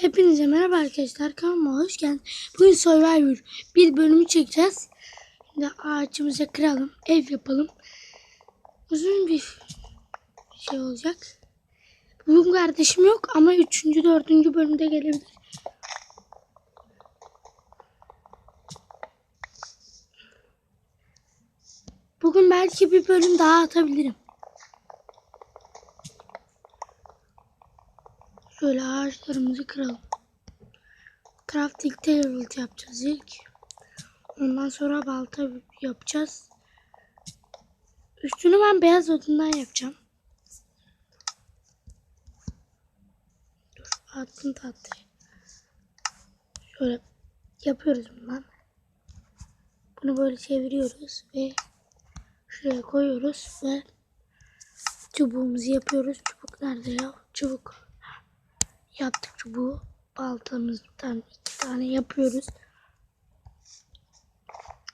Hepinize merhaba arkadaşlar. Kanalıma hoş geldiniz. Bugün Survivor bir bölümü çekeceğiz. Şimdi ağaçımızı kıralım. Ev yapalım. Uzun bir şey olacak. Bugün kardeşim yok ama 3. 4. bölümde gelebilir. Bugün belki bir bölüm daha atabilirim. Şöyle ağaçlarımızı kıralım. Crafting table yapacağız ilk. Ondan sonra balta yapacağız. Üstünü ben beyaz odundan yapacağım. Dur attım tahtayı. Şöyle yapıyoruz bundan. Bunu böyle çeviriyoruz ve şuraya koyuyoruz ve çubuğumuzu yapıyoruz. Çubuk nerede ya? Çubuk. Yaptık çubuğu. Baltamızdan iki tane yapıyoruz.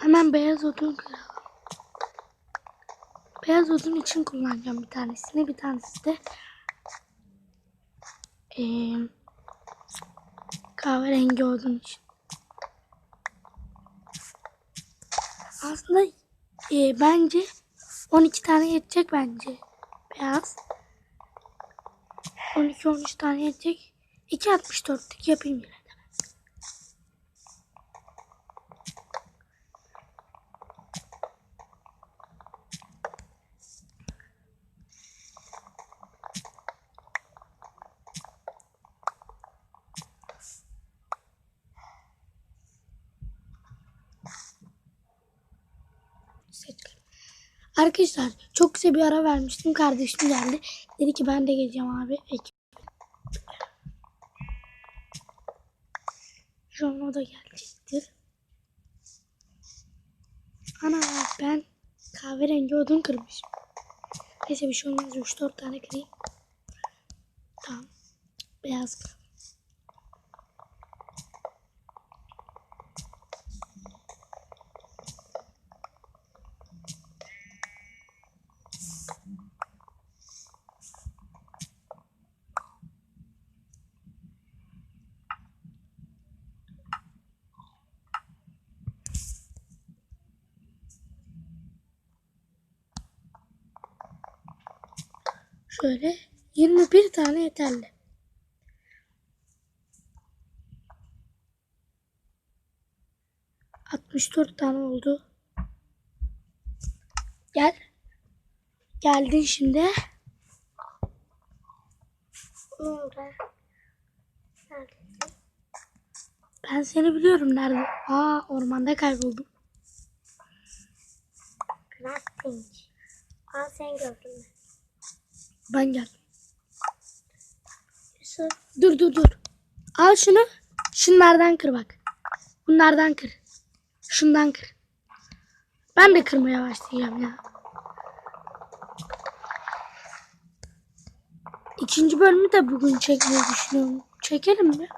Hemen beyaz odun kıralım. Beyaz odun için kullanacağım bir tanesini. Bir tanesi de eee kahverengi odun için. Aslında eee, bence 12 tane yetecek bence. Beyaz. 12-13 tane yetecek. 2.64'lük yapayım yine de. Seçelim. Arkadaşlar çok kısa bir ara vermiştim. Kardeşim geldi. Dedi ki ben de geleceğim abi. An o da gelecektir. Ana ben kahverengi odun kırmışım. Neyse bir şey olmaz. 3-4 tane kırayım. Tamam. Beyaz kır. Şöyle 21 tane yeterli. Altmış dört tane oldu. Gel. Geldin şimdi. Ben seni biliyorum nerede. Aa ormanda kayboldum. Crafting. Aa sen gördün mü? Ben. Yusuf. Dur dur dur. Al şunu. Şunlardan kır bak. Bunlardan kır. Şundan kır. Ben de kırmaya başlayacağım ya. İkinci bölümü de bugün çekmeyi düşünüyorum. Çekelim mi?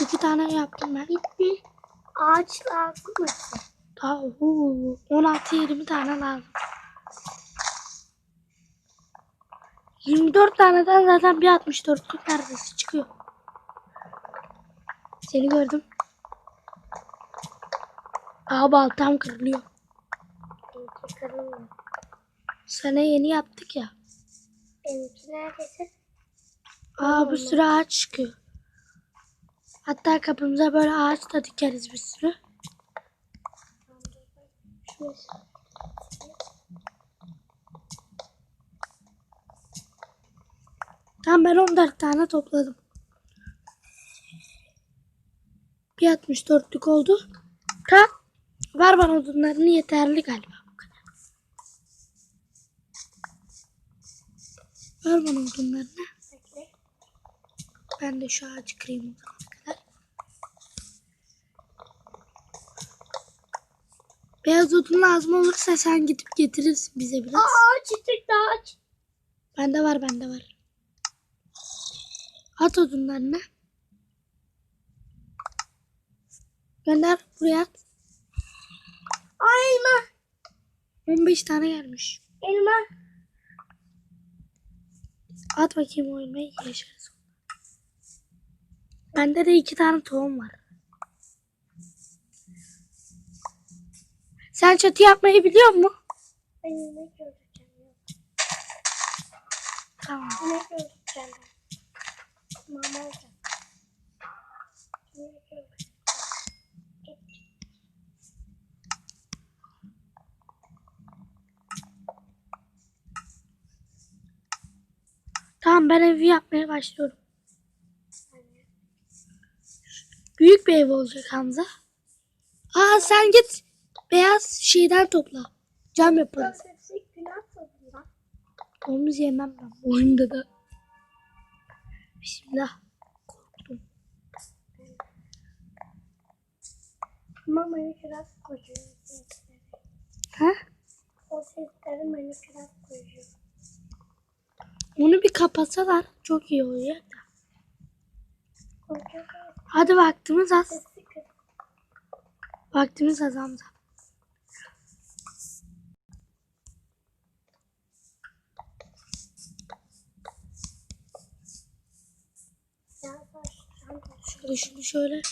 İki tane yaptım ben. Bitti. Ağaç lazım mı? Daha oho, 16-20 tane lazım. 24 taneden zaten bir 64'lük neredeyse çıkıyor. Seni gördüm. Aa baltam kırılıyor. Benimki kırılmıyor. Sana yeni yaptık ya. Benimki neredeyse? Aa bir sürü ağaç çıkıyor. Hatta kapımıza böyle ağaç da dikeriz bir sürü. Şurası. Tam ben 14 tane topladım. Bir 64'lük oldu. Ta ver bana odunlarını yeterli galiba. Ver bana odunlarını. Ben de şu ağacı kırayım o Beyaz odun lazım olursa sen gidip getirirsin bize biraz. Aa çıktı ağaç. Bende var bende var. At odunlarını. Gönder buraya at. Aa elma. 15 tane gelmiş. Elma. At bakayım o elmayı yaşarız. Bende de iki tane tohum var. Sen çatı yapmayı biliyor musun? Ben yemek öldüreceğim. Tamam. Yemek öldüreceğim ben. Mama. Yemek öldüreceğim. Tamam ben evi yapmaya başlıyorum. Büyük bir ev olacak Hamza. Aa sen git beyaz şeyden topla. Cam. Biraz lan. Domuz yemem ben bu oyunda da. Bismillah. Korktum. Ama Minecraft koyuyor. Ha? O sesleri Minecraft koyuyor. Onu bir kapatsalar çok iyi olacak da. Hadi vaktimiz az. Vaktimiz az Hamza. Şöyle şunu şöyle.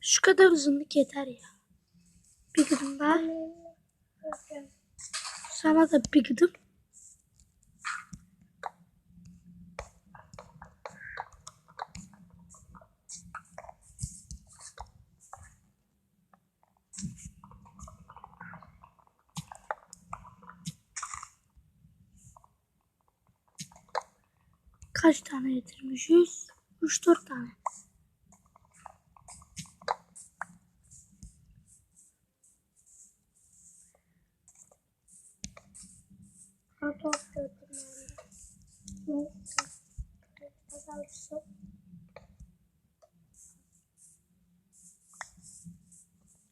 Şu kadar uzunluk yeter ya. Bir gıdım daha. Sana da bir gıdım. Kaç tane getirmişiz? 3-4 tane.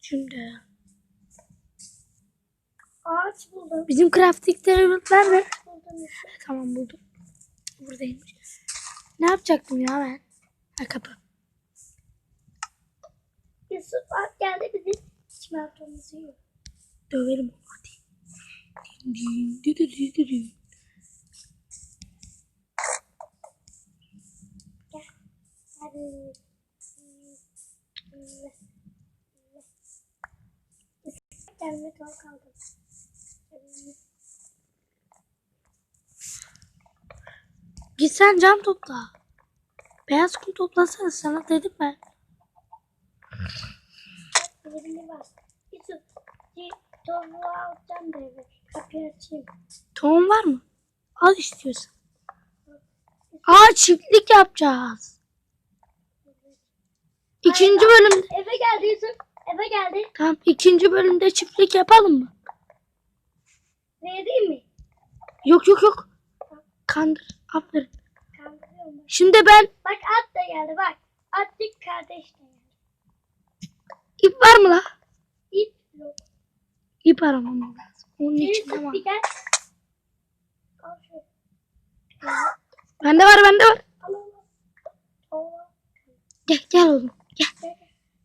Şimdi Ağaç buldum. bizim crafting table nerede? Buldum. Tamam buldum. Buradaymış. Ne yapacaktım ya ben? Ha kapı. Yusuf bak geldi bizim çimentomuzu yiyor. Döverim onu hadi. Din din di di di di di. Gel. Hadi. Kendime kal Git sen cam topla. Beyaz kum toplasana sana dedim ben. Tohum var mı? Al istiyorsan. Aa çiftlik yapacağız. İkinci bölüm Eve geldi Yusuf. Eve geldi. tamam ikinci bölümde çiftlik yapalım mı? Ne değil mi? Yok yok yok. Kandır. Aferin. Kandırıyorum. Şimdi ben Bak at da geldi bak. Atlık kardeş de geldi. ip var mı la? İp yok. İp aramam lazım. Onun için Yusuf ama. bir gel. Al. Bende var bende var. Al al. Gel gel oğlum. Gel Gel,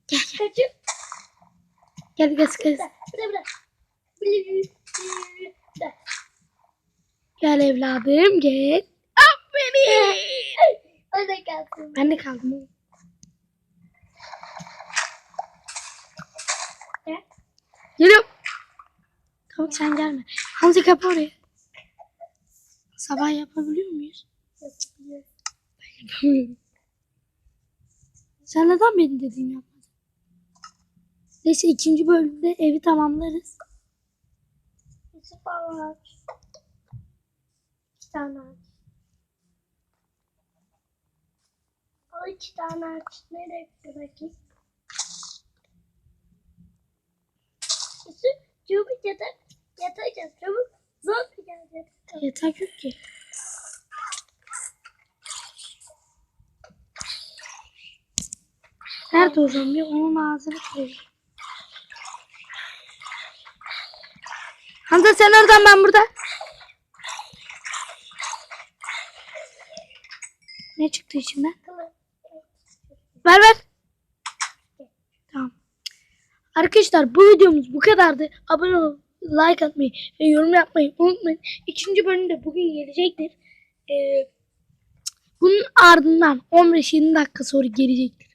gel. gel gel. Gel gel. Bırak bırak. Bili- bili- Gel evladım gel. Aferin. O da kalsın. Ben de kaldım. Gel. Geliyorum. Tavuk sen gelme. Hamza kapı oraya. Sabah yapabiliyor muyuz? Yapabiliyor. Yapamıyorum. Sen neden benim dediğimi yapmadın? Neyse ikinci bölümde evi tamamlarız. Yusuf al ağaç. İki tane ağaç. Al iki tane ağaç. Nereye bırakayım? Yusuf çabuk yatak. Yatacağız çabuk. Zor gelecek. Yatak yok ki. Nerede o zombi? Onun ağzını kırıyor. Hamza sen oradan ben burada. Ne çıktı içinden? Ver ver. Tamam. Arkadaşlar bu videomuz bu kadardı. Abone olup like atmayı ve yorum yapmayı unutmayın. İkinci bölüm de bugün gelecektir. Ee, bunun ardından 15-20 dakika sonra gelecektir.